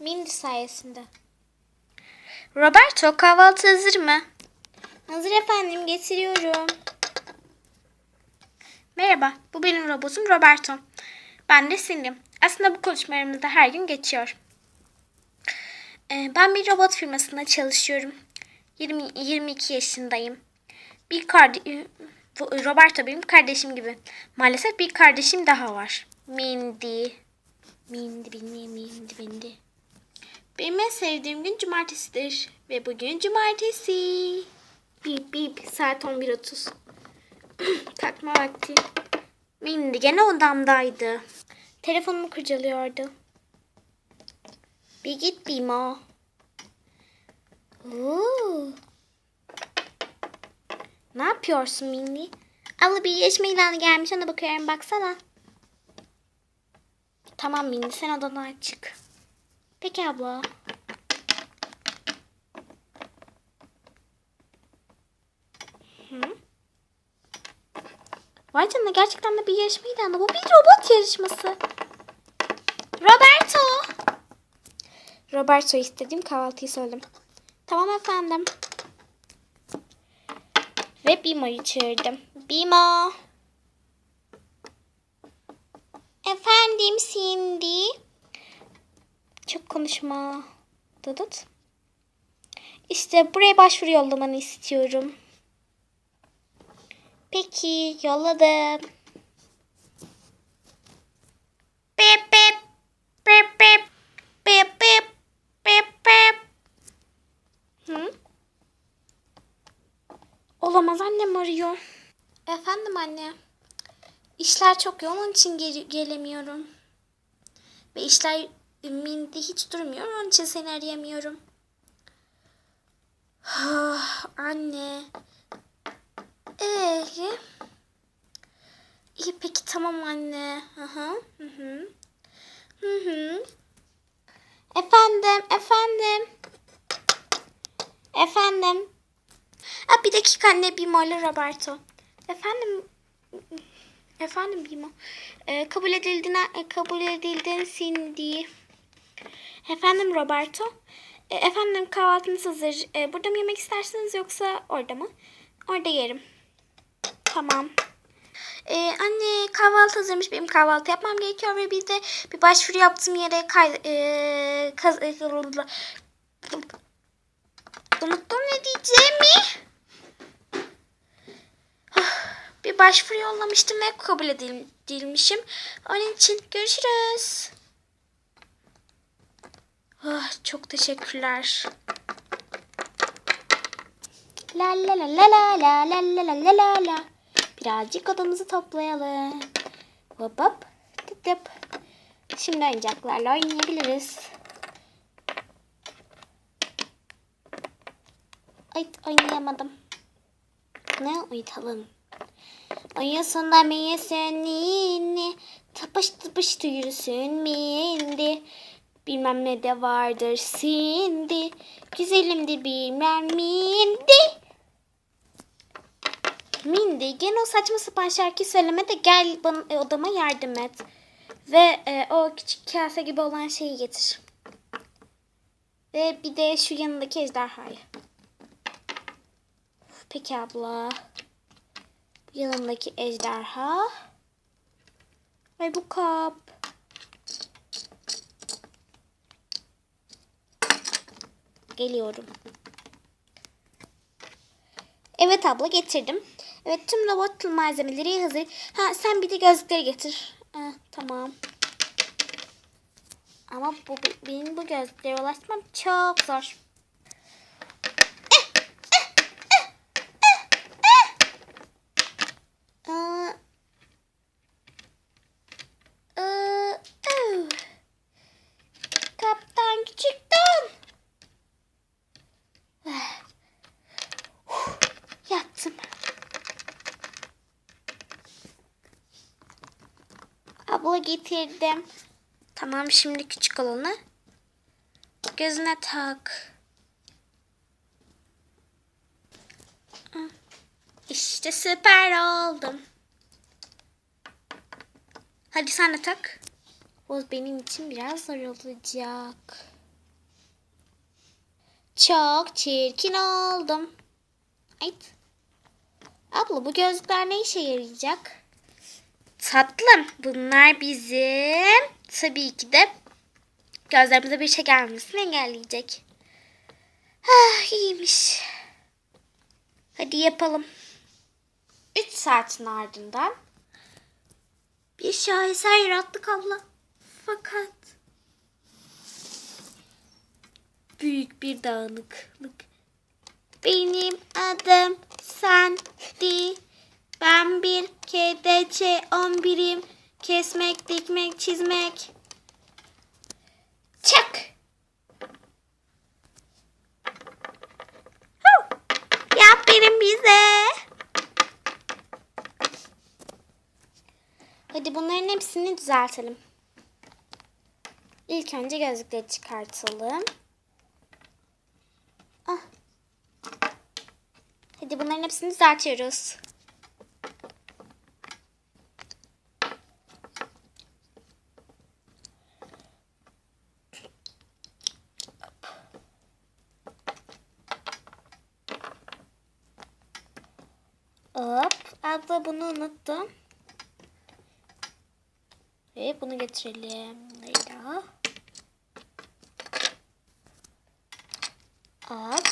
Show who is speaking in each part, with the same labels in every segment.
Speaker 1: Mindy sayesinde.
Speaker 2: Roberto kahvaltı hazır mı?
Speaker 1: Hazır efendim getiriyorum.
Speaker 2: Merhaba, bu benim robotum Roberto. Ben de Cindy. Aslında bu konuşmalarımızda her gün geçiyor. Ee, ben bir robot firmasında çalışıyorum. 20, 22 yaşındayım. Bir kardeşim, Roberto benim kardeşim gibi. Maalesef bir kardeşim daha var. Mindy. Mindy, Mindy, Mindy, Mindy. Benim en sevdiğim gün cumartesidir. Ve bugün cumartesi. Bip bip saat 11.30. Kalkma vakti. Mindy gene odamdaydı. Telefonumu kurcalıyordu. Bir git Bimo. Oo. Ne yapıyorsun Mindy? Abla bir yarışma ilanı gelmiş ona bakıyorum baksana. Tamam Mindy sen odadan çık. Peki abla. Hı? Vay canına gerçekten de bir yarışma ilanı. Bu bir robot yarışması. Roberto. Roberto istediğim kahvaltıyı söyledim. Tamam efendim. Ve Bimo'yu çağırdım. Bimo. Efendim Cindy. Çok konuşma. Dıdıt. İşte buraya başvuru yollamanı istiyorum. Peki yolladım. Pip pip pip pip pip pip pip pip. Hı? Olamaz annem arıyor. Efendim anne. İşler çok yoğun için gel- gelemiyorum. Ve işler mindi hiç durmuyor onun için seni arayamıyorum. Ah, anne. Ee, iyi peki tamam anne. Hı hı. Hı hı. Hı hı. Efendim, efendim. Efendim. Aa, bir dakika anne Bimo ile Roberto. Efendim. Efendim Bimo. Ee, kabul edildiğine e, kabul edildin Cindy. Efendim Roberto. E, efendim kahvaltınız hazır. E, burada mı yemek istersiniz yoksa orada mı? Orada yerim. Tamam. Ee, anne kahvaltı hazırmış. Benim kahvaltı yapmam gerekiyor ve bir de bir başvuru yaptığım yere kay, e, kaz, e, unuttum ne diyeceğimi. Bir başvuru yollamıştım ve kabul edilmişim. Onun için görüşürüz. Ah, çok teşekkürler. La la la la la la la la la la la la. Birazcık odamızı toplayalım. Hop hop. Tıp tıp. Şimdi oyuncaklarla oynayabiliriz. Ay oynayamadım. Ne uyutalım? Uyusun da mı yesin ninni? Tapış tıpış yürüsün mindi. Bilmem ne de vardır sindi. Güzelimdir bilmem mindi. Mindy gene o saçma sapan şarkıyı söyleme de gel bana e, odama yardım et. Ve e, o küçük kase gibi olan şeyi getir. Ve bir de şu yanındaki ejderhayı. Peki abla. Yanındaki ejderha. Ve bu kap. Geliyorum. Evet abla getirdim. Evet tüm robot malzemeleri hazır. Ha sen bir de gözlükleri getir. Ha, tamam. Ama bu benim bu gözlüklere ulaşmam çok zor. Abla getirdim. Tamam şimdi küçük olanı. Gözüne tak. İşte süper oldum. Hadi sen de tak. Bu benim için biraz zor olacak.
Speaker 1: Çok çirkin oldum. Ay. Abla bu gözlükler ne işe yarayacak?
Speaker 2: Tatlım bunlar bizim tabii ki de gözlerimize bir şey gelmesini engelleyecek. Ah iyiymiş. Hadi yapalım. 3 saatin ardından bir şaheser yarattık abla. Fakat büyük bir dağınıklık. Benim adım Sandy. Ben bir KDC 11'im. Kesmek, dikmek, çizmek. Çak. Yap benim bize. Hadi bunların hepsini düzeltelim. İlk önce gözlükleri çıkartalım. Ah. Hadi bunların hepsini düzeltiyoruz. Hop. Abla bunu unuttum. Ve bunu getirelim. Leyla. Hop.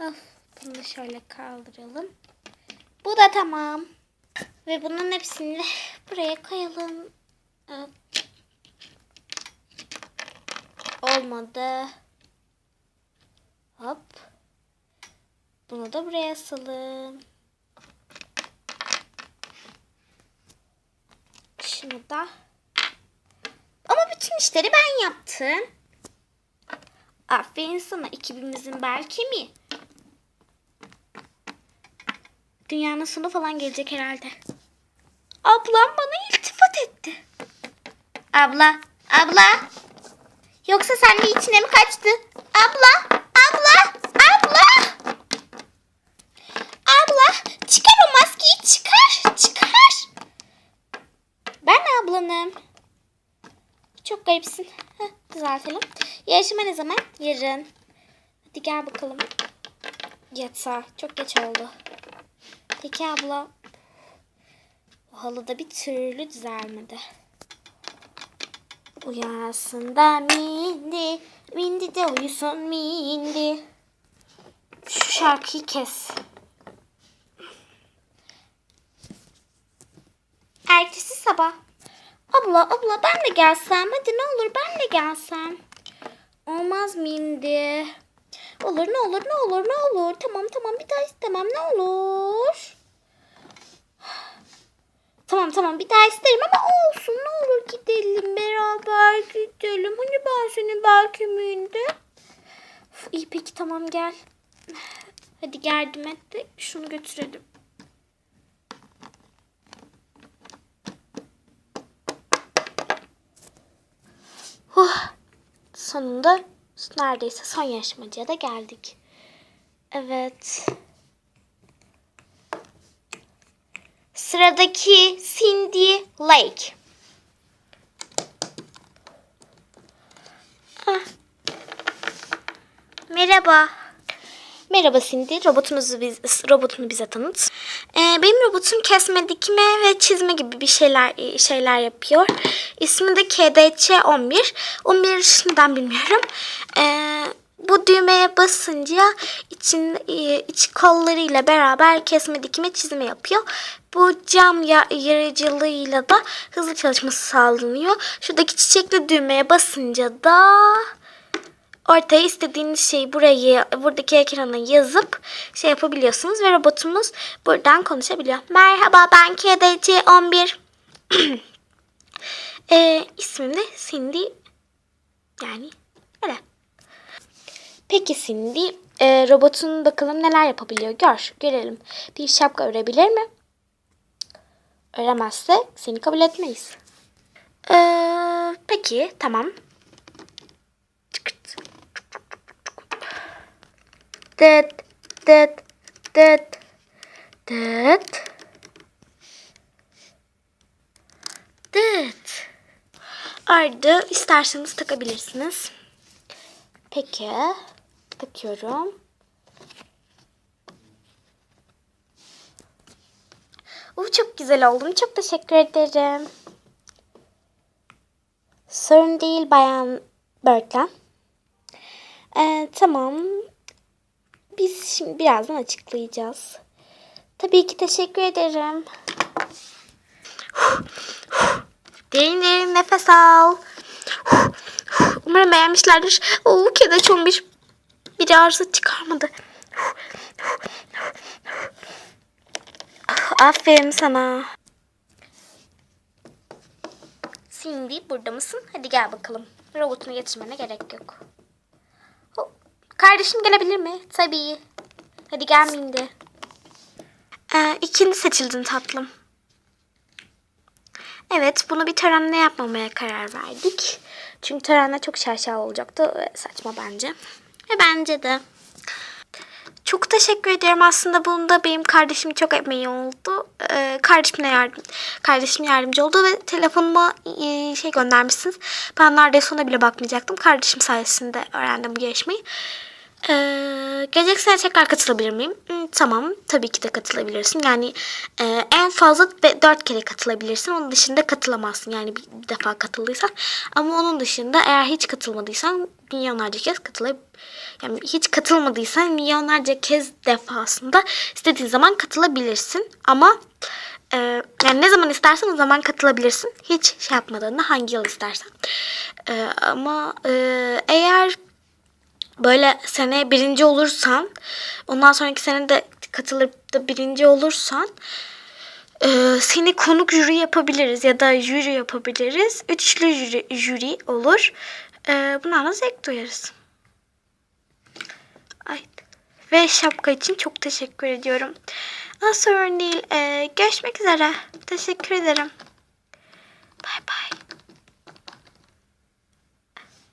Speaker 2: Of, bunu şöyle kaldıralım. Bu da tamam. Ve bunun hepsini buraya koyalım. Hop. Olmadı. Hop. Bunu da buraya asalım. Şunu da. Ama bütün işleri ben yaptım. Aferin sana ekibimizin belki mi? Dünyanın sonu falan gelecek herhalde. Ablam bana iltifat etti. Abla, abla. Yoksa sen de içine mi kaçtı? Abla, abla, abla. Abla, çıkar o maskeyi çıkar, çıkar. Ben ablanım. Çok garipsin. Heh, düzeltelim. Yarışma ne zaman? Yarın. Hadi gel bakalım. Yatağa. Çok geç oldu. Peki abla. O halıda bir türlü düzelmedi. Uyansın da mindi. Mindi de uyusun mindi. Şu şarkıyı kes. Ertesi sabah. Abla abla ben de gelsem. Hadi ne olur ben de gelsem. Olmaz Mindi. Olur ne olur ne olur ne olur. Tamam tamam bir daha istemem ne olur. Tamam tamam bir daha isterim ama olsun ne olur gidelim beraber gidelim. Hani ben senin belki Mindi. Uf, İyi peki tamam gel. Hadi yardım et de şunu götürelim. Huh. Sonunda neredeyse son yarışmacıya da geldik. Evet. Sıradaki Cindy Lake. Ah. Merhaba. Merhaba Cindy. Robotunuzu biz, robotunu bize tanıt. Ee, benim robotum kesme, dikme ve çizme gibi bir şeyler şeyler yapıyor. İsmi de KDC 11. 11 yaşından bilmiyorum. Ee, bu düğmeye basınca için e, iç kollarıyla beraber kesme, dikme, çizme yapıyor. Bu cam ya- yarıcılığıyla da hızlı çalışması sağlanıyor. Şuradaki çiçekli düğmeye basınca da ortaya istediğiniz şeyi burayı buradaki ekrana yazıp şey yapabiliyorsunuz ve robotumuz buradan konuşabiliyor. Merhaba ben KDC 11. e, ismim de Cindy. Yani öyle. Peki Cindy e, robotun bakalım neler yapabiliyor gör görelim. Bir şapka örebilir mi? Öremezse seni kabul etmeyiz. Ee, peki tamam. Çıkırt. Dıt dıt dıt dıt. vardı. İsterseniz takabilirsiniz. Peki. Takıyorum. Uh, çok güzel oldun. Çok teşekkür ederim. Sorun değil Bayan Berklen. Ee, tamam. Biz şimdi birazdan açıklayacağız. Tabii ki teşekkür ederim. Derin derin nefes al. Umarım beğenmişlerdir. Oo, kedi çombiş bir arıza çıkarmadı. Aferin sana. Cindy burada mısın? Hadi gel bakalım. Robotunu getirmene gerek yok. Kardeşim gelebilir mi? Tabii. Hadi gel Mindy. Ee, ikinci seçildin tatlım. Evet, bunu bir törenle yapmamaya karar verdik. Çünkü törenle çok şaşalı olacaktı. Saçma bence. Bence de. Çok teşekkür ederim. Aslında bunda benim kardeşim çok emeği oldu. Ee, kardeşimle yardım, kardeşim yardımcı oldu ve telefonuma e, şey göndermişsiniz. Ben neredeyse ona bile bakmayacaktım. Kardeşim sayesinde öğrendim bu yarışmayı. Ee, tekrar katılabilir miyim? Hmm, tamam. Tabii ki de katılabilirsin. Yani e, en fazla dört kere katılabilirsin. Onun dışında katılamazsın. Yani bir, defa katıldıysan. Ama onun dışında eğer hiç katılmadıysan milyonlarca kez katılabilirsin. Yani hiç katılmadıysan milyonlarca kez defasında istediğin zaman katılabilirsin. Ama e, yani ne zaman istersen o zaman katılabilirsin. Hiç şey yapmadan da hangi yıl istersen. E, ama e, eğer böyle sene birinci olursan ondan sonraki sene de katılıp da birinci olursan e, seni konuk jüri yapabiliriz ya da jüri yapabiliriz. Üçlü jüri, jüri olur. E, bunlarla zevk duyarız. Ay. Ve şapka için çok teşekkür ediyorum. Aa, sorun değil. E, görüşmek üzere. Teşekkür ederim. Bay bay.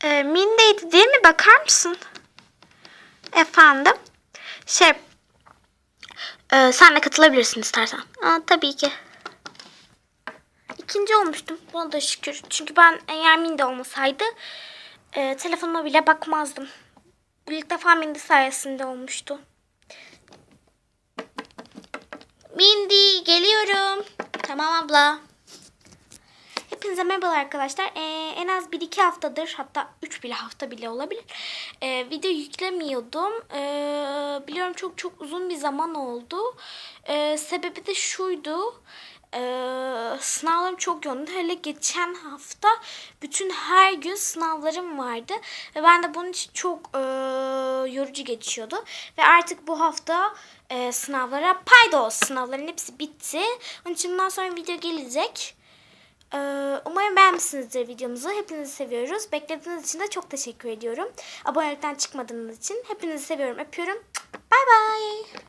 Speaker 2: E, Minde'ydi değil mi? Bakar mısın? Efendim? Şey, e, sen de katılabilirsin istersen. Aa, tabii ki. İkinci olmuştum. Buna da şükür. Çünkü ben eğer Minde olmasaydı e, telefonuma bile bakmazdım. Bu ilk defa Minde sayesinde olmuştu. Mindy geliyorum. Tamam abla. Hepinize merhaba arkadaşlar. Ee, en az 1-2 haftadır hatta 3 bile hafta bile olabilir. Ee, video yüklemiyordum. Ee, biliyorum çok çok uzun bir zaman oldu. Ee, sebebi de şuydu. Ee, sınavlarım çok yoğundu. Hele geçen hafta bütün her gün sınavlarım vardı. Ve ben de bunun için çok e, yorucu geçiyordu. Ve artık bu hafta e, sınavlara paydos sınavların hepsi bitti. Onun için bundan sonra video gelecek. Ee, umarım beğenmişsinizdir videomuzu. Hepinizi seviyoruz. Beklediğiniz için de çok teşekkür ediyorum. Abonelikten çıkmadığınız için. Hepinizi seviyorum. Öpüyorum. Bay bay.